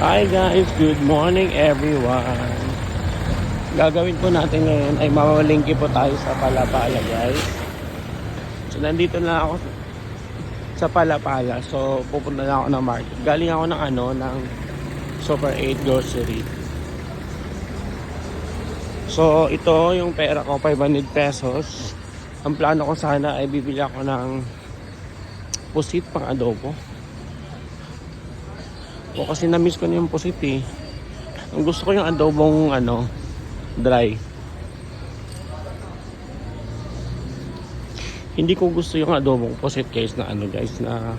Hi guys, good morning everyone. Gagawin po natin ngayon ay mamalingki po tayo sa Palapala guys. So nandito na ako sa Palapala. So pupunta na ako ng market. Galing ako ng ano, ng Super 8 grocery. So ito yung pera ko, 500 pesos. Ang plano ko sana ay bibili ako ng pusit pang adobo. O kasi na-miss ko na yung pusit eh. Ang gusto ko yung adobong ano, dry. Hindi ko gusto yung adobong pusit guys na ano guys na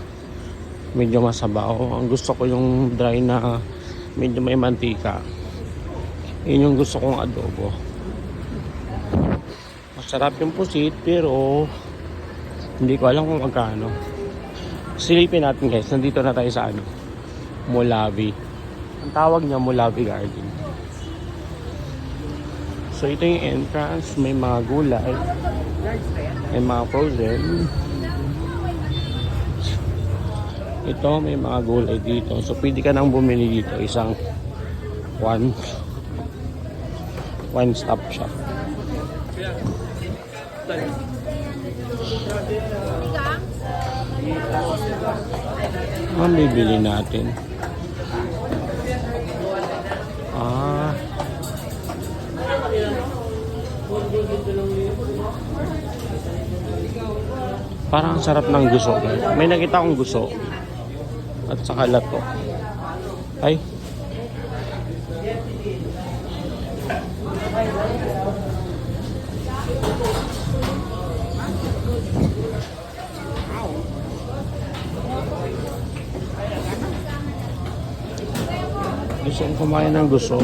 medyo masabaw. Ang gusto ko yung dry na medyo may mantika. Yun yung gusto kong adobo. Masarap yung pusit pero hindi ko alam kung magkano. Silipin natin guys. Nandito na tayo sa ano. Molavi. Ang tawag niya Molavi Garden. So ito yung entrance, may mga gulay, may mga frozen. Ito may mga gulay dito. So pwede ka nang bumili dito isang one one stop shop. Ang bibili natin. Ah. Parang ang sarap ng guso. May nakita akong guso. At saka lato. Ay. Gusto kong kumain ng gusto.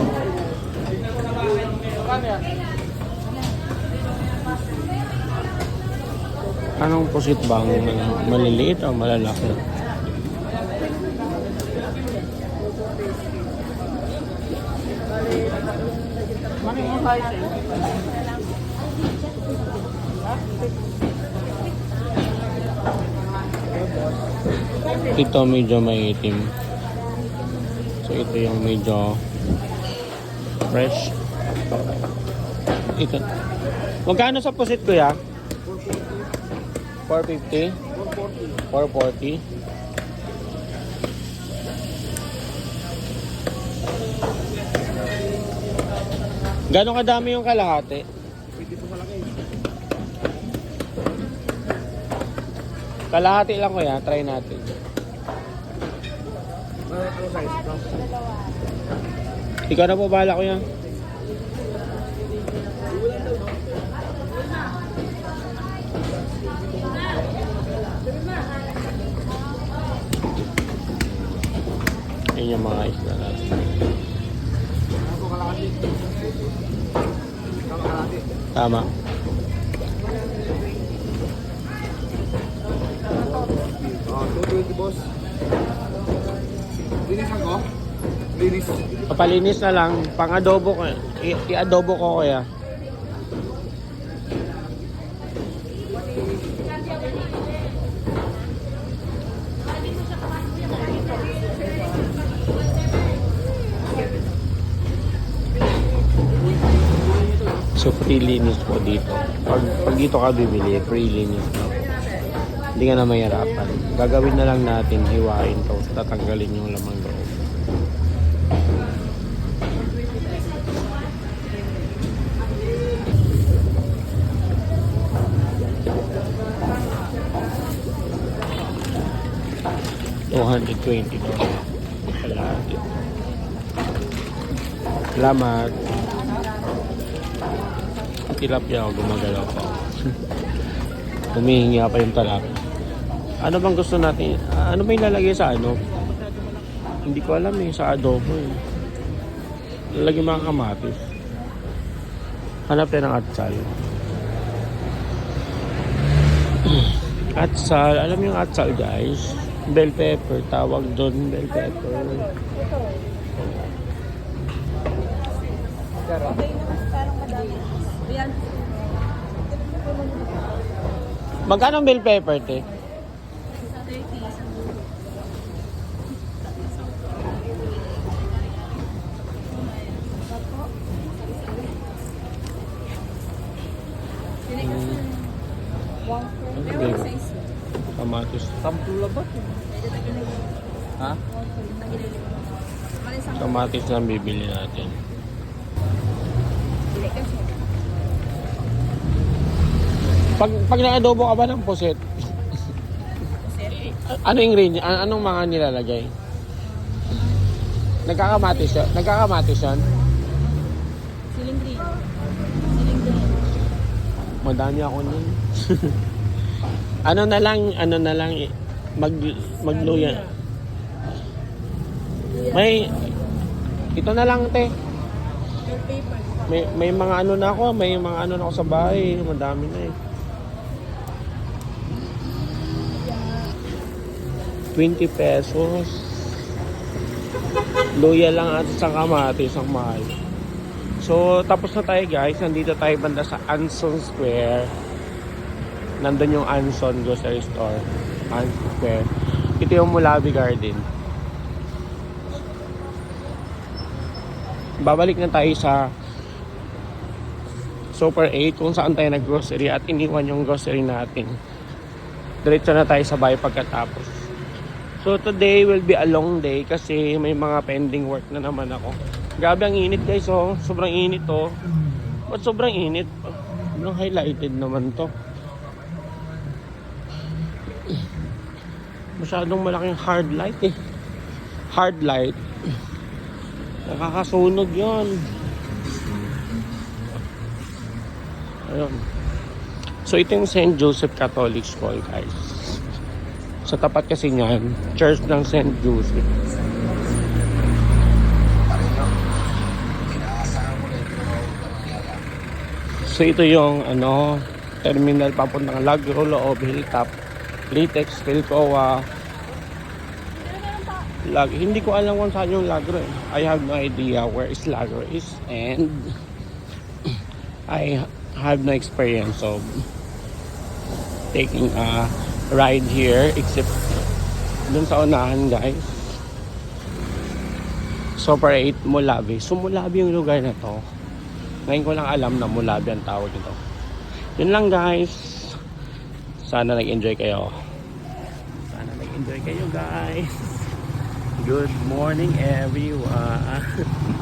Anong pusit bang maliliit o malalaki? Ito medyo may itim. So ito yung medyo fresh. Ito. Magkano sa pusit kuya? 450? 440? Gano'ng kadami yung kalahati? Kalahati lang ko yan. Try natin. Ikaw na po bahala ko yan. Yun yung mga isla natin. Tama. Oh, 220 boss. Linis ako? Linis. Papalinis na lang. Pang adobo ko. I- I-adobo ko kuya. So, free linis po dito. Pag, pag dito ka bibili, free linis na. Hindi ka na mahirapan. Gagawin na lang natin, hiwain to. Tatanggalin yung lamang loob. Two hundred twenty dollars. Kalahati. Salamat. Tilapia ako gumagalaw pa. Humihingi pa yung talap. Ano bang gusto natin? ah, Ano ba yung lalagay sa ano? Hindi ko alam eh, sa adobo eh. Lalagay mga kamatis. Hanap tayo ng atsal. atsal, alam yung atsal guys? Bell pepper, tawag doon bell pepper. Magkano bell pepper, te? Kamatis. Sampu. Medyo tagilid. Ha? Kamatis lang bibili natin. Pag, pag nakadobo ka ba ng puset, ano ingredient, an- anong mga nilalagay? Nagkakamatis yun? Nagkakamatis yun? Madami ako nun. ano na lang, ano na lang, eh, mag, magluya. May, ito na lang te. May, may mga ano na ako, may mga ano na ako sa bahay. Madami na eh. 20 pesos. Luya lang at sa kamatis ang mahal. So, tapos na tayo guys. Nandito tayo banda sa Anson Square. Nandun yung Anson Grocery Store. Anson Square. Ito yung Mulabi Garden. Babalik na tayo sa Super 8 kung saan tayo nag-grocery at iniwan yung grocery natin. Diretso na tayo sa bahay pagkatapos. So today will be a long day kasi may mga pending work na naman ako. Grabe ang init guys oh. Sobrang init oh. Ba't sobrang init? Sobrang highlighted naman to. Masyadong malaking hard light eh. Hard light. Nakakasunog yon. Ayun. So ito yung St. Joseph Catholic School guys. Sa tapat kasi niyan, Church ng St. Joseph. So ito yung ano, terminal papuntang Lagro, Loob, Hilltop, Litex, Philcoa, Lag hindi ko alam kung saan yung Lagro eh. I have no idea where is Lagro is and I have no experience of taking a ride here except dun sa unahan guys. Super 8 Mulabi. So Mulabi yung lugar na to. Ngayon ko lang alam na Mulabi ang tawag nito. Yun lang guys. Sana nag-enjoy kayo. Sana nag-enjoy kayo guys. Good morning everyone.